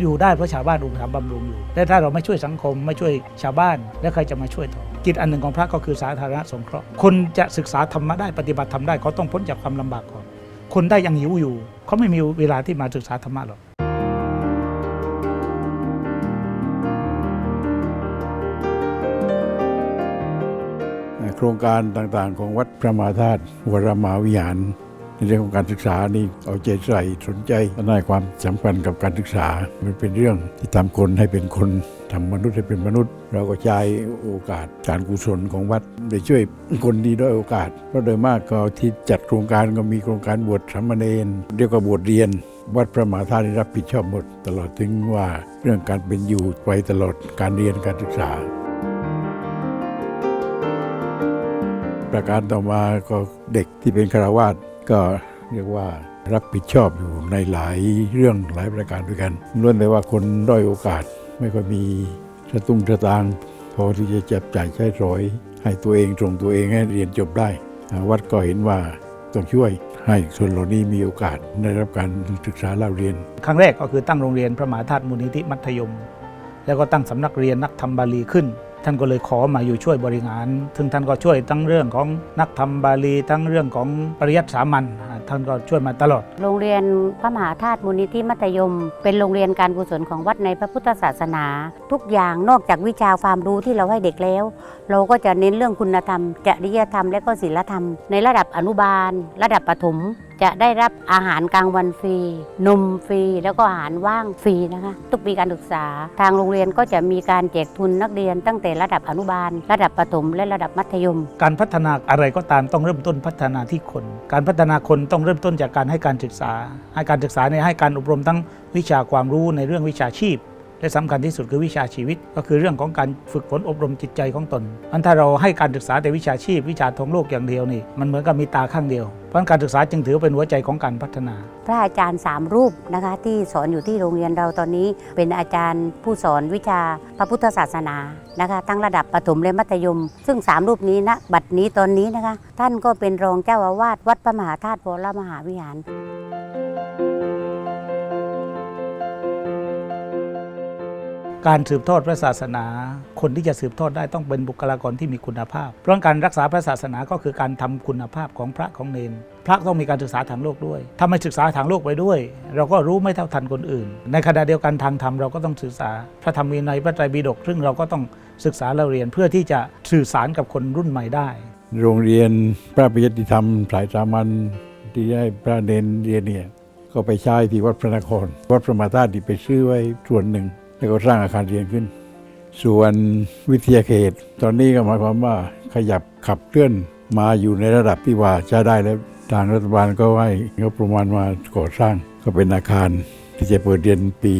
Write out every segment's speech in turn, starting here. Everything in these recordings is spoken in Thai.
อยู่ได้เพราะชาวบ้านอุปถัมภ์บำรุงอยู่และถ้าเราไม่ช่วยสังคมไม่ช่วยชาวบ้าน แล้วใครจะมาช่วยต่อกิจอันหนึ่งของพระก็คือสาธารณสงเคราะห์คนจะศึกษาธรรมะได้ปฏิบัติธรรมได้เขาต้องพ้นจากความลำบากก่อนคนได้ยังหิวอยู่ เขาไม่มีเวลาที่มาศึกษาธรรมะหรอกโครงการต่างๆ ของวัดพระมหาธาตุวรมหาวิหาร ในเรื่องของการศึกษานี่เอาใจใส่สนใจและให้ความสำคัญกับการศึกษา มันเป็นเรื่องที่ทำคนให้เป็นคนทำมนุษย์ให้เป็นมนุษย์ เราก็ใช้โอกาสการกุศลของวัดได้ช่วยคนดีด้วยโอกาส เพราะโดยมากก็ที่จัดโครงการก็มีโครงการบวชสามเณรเรียกว่าบวชเรียน วัดพระมหาธาตุรับผิดชอบหมด ตลอดถึงว่าเรื่องการเป็นอยู่ไปตลอดการเรียนการศึกษา ประการต่อมาก็เด็กที่เป็นคารวาส ก็เรียกว่ารับผิดชอบอยู่ในหลายเรื่องหลายประการด้วยกันล้วนแต่ว่าคนด้อยโอกาสไม่ค่อยมีสตุ้งสตางพอที่จะจับจ่ายใช้สอย ให้ตัวเองส่งตัวเองให้เรียนจบได้ วัดก็เห็นว่าต้องช่วยให้คนเหล่านี้มีโอกาสได้รับการศึกษาเล่าเรียน ครั้งแรกก็คือตั้งโรงเรียนพระมหาธาตุมูลนิธิมัธยม แล้วก็ตั้งสำนักเรียนนักธรรมบาลีขึ้น ท่านก็เลยขอมาอยู่ช่วยบริหาร ซึ่งท่านก็ช่วยทั้งเรื่องของนักธรรมบาลี ทั้งเรื่องของปริยัติสามัญ ท่านก็ช่วยมาตลอด โรงเรียนพระมหาธาตุมูลนิธิมัธยม เป็นโรงเรียนการกุศลของวัดในพระพุทธศาสนา ทุกอย่างนอกจากวิชาความรู้ที่เราให้เด็กแล้ว เราก็จะเน้นเรื่องคุณธรรม จริยธรรม และก็ศีลธรรม ในระดับอนุบาล ระดับประถม จะได้รับอาหารกลางวันฟรี นมฟรี แล้วก็อาหารว่างฟรีนะคะ ทุกปีการศึกษา ทางโรงเรียนก็จะมีการแจกทุนนักเรียน ตั้งแต่ระดับอนุบาล ระดับประถมและระดับมัธยม การพัฒนาอะไรก็ตามต้องเริ่มต้นพัฒนาที่คน การพัฒนาคนต้องเริ่มต้นจากการให้การศึกษา ให้การศึกษาเนี่ยให้การอบรมทั้งวิชาความรู้ในเรื่องวิชาชีพ และสำคัญที่สุดคือวิชาชีวิต ก็คือเรื่องของการฝึกฝนอบรมจิตใจของตนอันถ้าเราให้การศึกษาแต่วิชาชีพ วิชาทองโลกอย่างเดียวนี่มันเหมือนกับมีตาข้างเดียว เพราะการศึกษาจึงถือเป็นหัวใจของการพัฒนา พระอาจารย์สามรูปนะคะที่สอนอยู่ที่โรงเรียนเราตอนนี้ เป็นอาจารย์ผู้สอนวิชาพระพุทธศาสนานะคะทั้งระดับประถมและมัธยม ซึ่งสามรูปนี้นะบัดนี้ตอนนี้นะคะท่านก็เป็นรองเจ้าอาวาสวัดพระมหาธาตุวรมหาวิหาร การสืบทอดพระศาสนา คนที่จะสืบทอดได้ต้องเป็นบุคลากรที่มีคุณภาพ เพราะการรักษาพระศาสนาก็คือการทำคุณภาพของพระของเนน พระต้องมีการศึกษาทางโลกด้วยถ้าไม่ศึกษาทางโลกไปด้วย เราก็รู้ไม่เท่าทันคนอื่น ในขณะเดียวกันทางธรรมเราก็ต้องศึกษาพระธรรมวินัยพระไตรปิฎกซึ่งเราก็ต้องศึกษาเราเรียนเพื่อที่จะสื่อสารกับคนรุ่นใหม่ได้ โรงเรียนพระปิยติธรรมสายสามัญที่ให้พระเนนเรียนเนี่ยก็ไปใช้ที่วัดพระนคร วัดพระมาธาตุที่ไปซื้อไว้ส่วนหนึ่ง แล้วก็สร้างอาคารเรียนขึ้น ส่วนวิทยาเขต ตอนนี้ก็หมายความว่าขยับขับเคลื่อนมาอยู่ในระดับที่ว่าใช้ได้แล้วทางรัฐบาลก็ให้งบประมาณมาก่อสร้างก็เป็นอาคารที่จะเปิดเรียนปี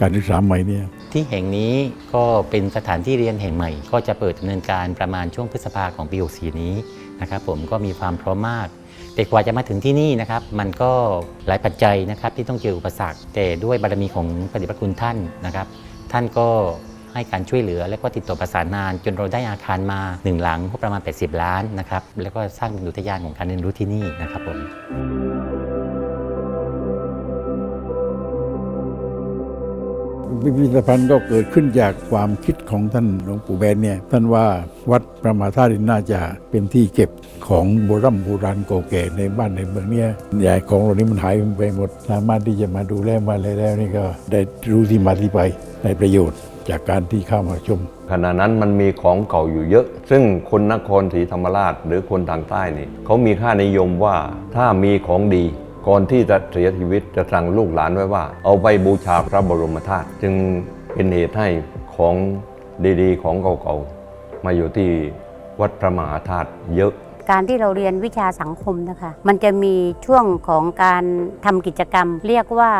การศึกษาใหม่เนี่ยที่แห่งนี้ก็เป็นสถานที่เรียนแห่งใหม่ ก็จะเปิดดำเนินการประมาณช่วงพฤษภาของปี 64 นี้ นะครับผมก็มีความพร้อมมาก แต่กว่าจะมาถึงที่นี่นะครับ มันก็หลายปัจจัยนะครับที่ต้องเจออุปสรรค แต่ด้วยบารมีของพระเดชพระคุณท่านนะครับ ท่านก็ให้การช่วยเหลือและก็ติดต่อประสานงาน จนเราได้อาคารมาหนึ่งหลังประมาณ 80 ล้านนะครับแล้วก็สร้างเป็นอุทยานของการเรียนรู้ที่นี่นะครับผม พิพิธภัณฑ์ก็เกิดขึ้นจากความคิดของท่านหลวงปู่แบนเนี่ยท่านว่าวัดพระมาธาตุน่าจะเป็นที่เก็บของโบราณโบราณเก่าแก่ในบ้านในเมืองเนี่ยใหญ่ของเหล่านี้มันหายไปหมด สามารถที่จะมาดูแลมาอะไรแล้วนี่ก็ได้รู้ที่มาที่ไปในประโยชน์จากการที่เข้ามาชมขณะนั้นมันมีของเก่าอยู่เยอะ ซึ่งคนนครศรีธรรมราชหรือคนทางใต้นี่เขามีค่านิยมว่าถ้ามีของดี ก่อนที่จะเสียชีวิตจะสั่งลูกหลานไว้ว่า เอาไปบูชาพระบรมธาตุจึงเป็นเหตุให้ของดีๆ ของเก่าๆมาอยู่ที่วัดพระมหาธาตุเยอะการที่เราเรียนวิชาสังคมนะคะ มันจะมีช่วงของการทำกิจกรรม เรียกว่า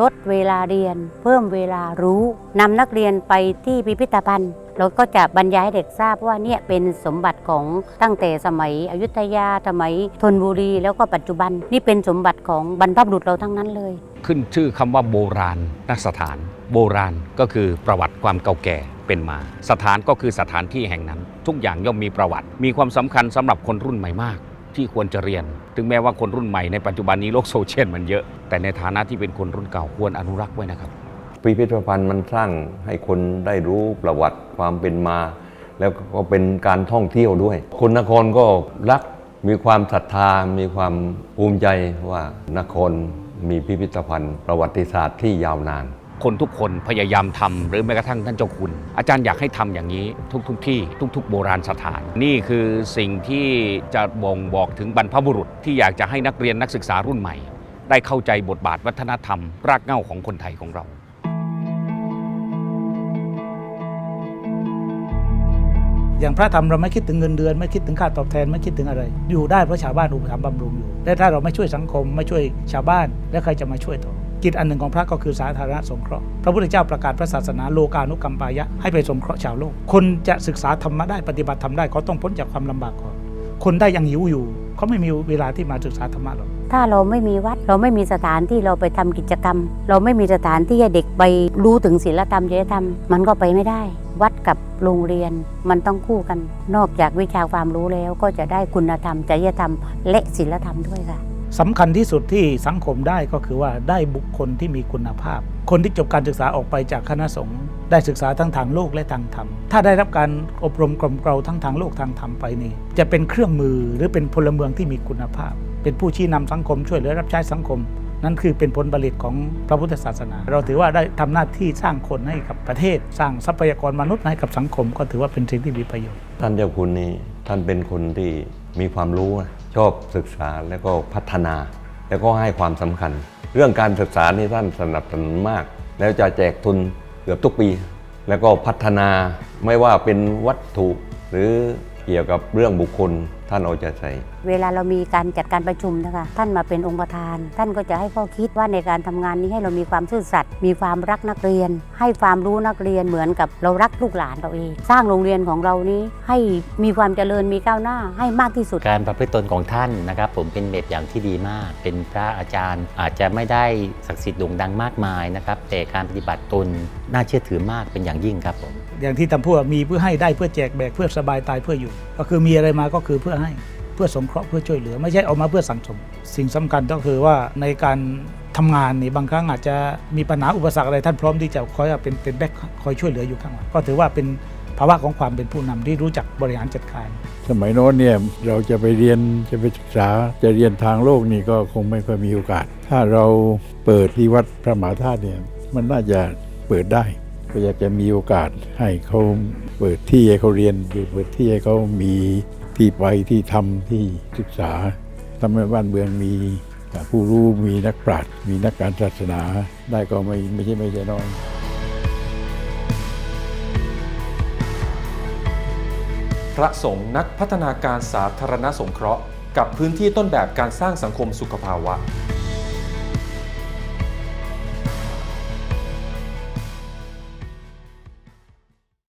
ลดเวลาเรียน เพิ่มเวลารู้นำนักเรียนไปที่พิพิธภัณฑ์ เราก็จะบรรยายให้เด็กทราบว่าเนี่ยเป็นสมบัติของตั้งแต่สมัยอยุธยาสมัยธนบุรี แล้วก็ปัจจุบันนี่เป็นสมบัติของบรรพบุรุษเราทั้งนั้นเลย ขึ้นชื่อคำว่าโบราณนักสถาน โบราณก็คือประวัติความเก่าแก่เป็นมา สถานก็คือสถานที่แห่งนั้น ทุกอย่างย่อมมีประวัติ มีความสำคัญสำหรับคนรุ่นใหม่มากที่ควรจะเรียน ถึงแม้ว่าคนรุ่นใหม่ในปัจจุบันนี้โลกโซเชียลมันเยอะ แต่ในฐานะที่เป็นคนรุ่นเก่าควรอนุรักษ์ไว้นะครับ พิพิธภัณฑ์มันสร้างให้คนได้รู้ประวัติ ความเป็นมา แล้วก็เป็นการท่องเที่ยวด้วย คนนครก็รักมีความศรัทธา มีความภูมิใจว่านครมีพิพิธภัณฑ์ ประวัติศาสตร์ที่ยาวนาน คนทุกคนพยายามทำหรือแม้กระทั่งท่านเจ้าคุณ อาจารย์อยากให้ทำอย่างนี้ทุกๆทที่ทุก ๆ โบราณสถาน นี่คือสิ่งที่จะบ่งบอกถึงบรรพบุรุษ ที่อยากจะให้นักเรียนนักศึกษารุ่นใหม่ ได้เข้าใจบทบาทวัฒนธรรม รากเหง้าของคนไทยของเรา อย่างพระธรรมเราไม่คิดถึงเงินเดือน ไม่คิดถึงค่าตอบแทนไม่คิดถึงอะไร อยู่ได้เพราะชาวบ้านอุปถัมภ์บำรุงอยู่และถ้าเราไม่ช่วยสังคมไม่ช่วยชาวบ้าน แล้วใครจะมาช่วยต่อกิจอันหนึ่งของพระก็คือสาธารณสงเคราะห์ พระพุทธเจ้าประกาศพระศาสนาโลกานุกรรมปายะให้ไปสงเคราะห์ชาวโลก คนจะศึกษาธรรมะได้ปฏิบัติธรรมได้เขาต้องพ้นจากความลำบากก่อน คนได้ยังหิวอยู่เขาไม่มีเวลาที่มาศึกษาธรรมะหรอก ถ้าเราไม่มีวัด เราไม่มีสถานที่เราไปทำกิจกรรม เราไม่มีสถานที่ให้เด็กไปรู้ถึงศีลธรรมจริยธรรม มันก็ไปไม่ได้ วัดกับโรงเรียนมันต้องคู่กัน นอกจากวิชาความรู้แล้วก็จะได้คุณธรรมจริยธรรม และศีลธรรมด้วยค่ะสำคัญที่สุดที่สังคมได้ก็คือว่าได้บุคคลที่มีคุณภาพ คนที่จบการศึกษาออกไปจากคณะสงฆ์ได้ศึกษาทั้งทางโลกและทางธรรม ถ้าได้รับการอบรมกลมเกลาทั้งทางโลกทางธรรมไปนี่ จะเป็นเครื่องมือหรือเป็นพลเมืองที่มีคุณภาพ เป็นผู้ชี้นำสังคมช่วยเหลือรับใช้สังคม นั่นคือเป็นผลผลิตของพระพุทธศาสนา เราถือว่าได้ทำหน้าที่สร้างคนให้กับประเทศ สร้างทรัพยากรมนุษย์ให้กับสังคม ก็ถือว่าเป็นสิ่งที่มีประโยชน์ ท่านเจ้าคุณนี่ท่านเป็นคนที่มีความรู้ชอบศึกษาแล้วก็พัฒนา แล้วก็ให้ความสำคัญ เรื่องการศึกษานี่ท่านสนับสนุนมาก แล้วจะแจกทุนเกือบทุกปี แล้วก็พัฒนาไม่ว่าเป็นวัตถุหรือเกี่ยวกับเรื่องบุคคล ท่านเอาใจใส่ เวลาเรามีการจัดการประชุมนะคะท่านมาเป็นองค์ประธาน ท่านก็จะให้ข้อคิดว่าในการทำงานนี้ให้เรามีความซื่อสัตย์มีความรักนักเรียน ให้ความรู้นักเรียนเหมือนกับเรารักลูกหลานเราเองสร้างโรงเรียนของเรานี้ให้มีความเจริญมีก้าวหน้าให้มากที่สุด การประพฤติตนของท่านนะครับ ผมเป็นแบบอย่างที่ดีมาก เป็นพระอาจารย์ อาจจะไม่ได้ศักดิ์สิทธิ์โด่งดังมากมายนะครับแต่การปฏิบัติตนน่าเชื่อถือมากเป็นอย่างยิ่งครับผมอย่างที่ทำพูดว่ามีเพื่อให้ได้เพื่อแจกแบกเพื่อสบายตายเพื่ออยู่ ก็คือมีอะไรมาก็คือเพื่อให้เพื่อสงเคราะห์เพื่อช่วยเหลือ ไม่ใช่เอามาเพื่อสังสม สิ่งสำคัญก็คือว่าในการทำงานนี่บางครั้งอาจจะมีปัญหาอุปสรรคอะไรท่านพร้อมที่จะคอยเป็นเป็นแบ็คคอยช่วยเหลืออยู่ข้างหลังก็ถือว่าเป็นภาวะของความเป็นผู้นำที่รู้จักบริหารจัดการ สมัยโน้นเนี่ยเราจะไปเรียนจะไปศึกษาจะเรียนทางโลกนี่ก็คงไม่ค่อยมีโอกาส ถ้าเราเปิดที่วัดพระมหาธาตุเนี่ยมันน่าจะเปิดได้ก็อยากจะมีโอกาสให้เขาเปิดที่ให้เขาเรียนหรือเปิดที่ให้เขามี ที่ไปที่ทำที่ศึกษาทำให้บ้านเมืองมีผู้รู้มีนักปราชญ์มีนักการศาสนาได้ก็ไม่ไม่ใช่ไม่ใช่น้อยพระสงฆ์นักพัฒนาการสาธารณสงเคราะห์ กับพื้นที่ต้นแบบการสร้างสังคมสุขภาวะ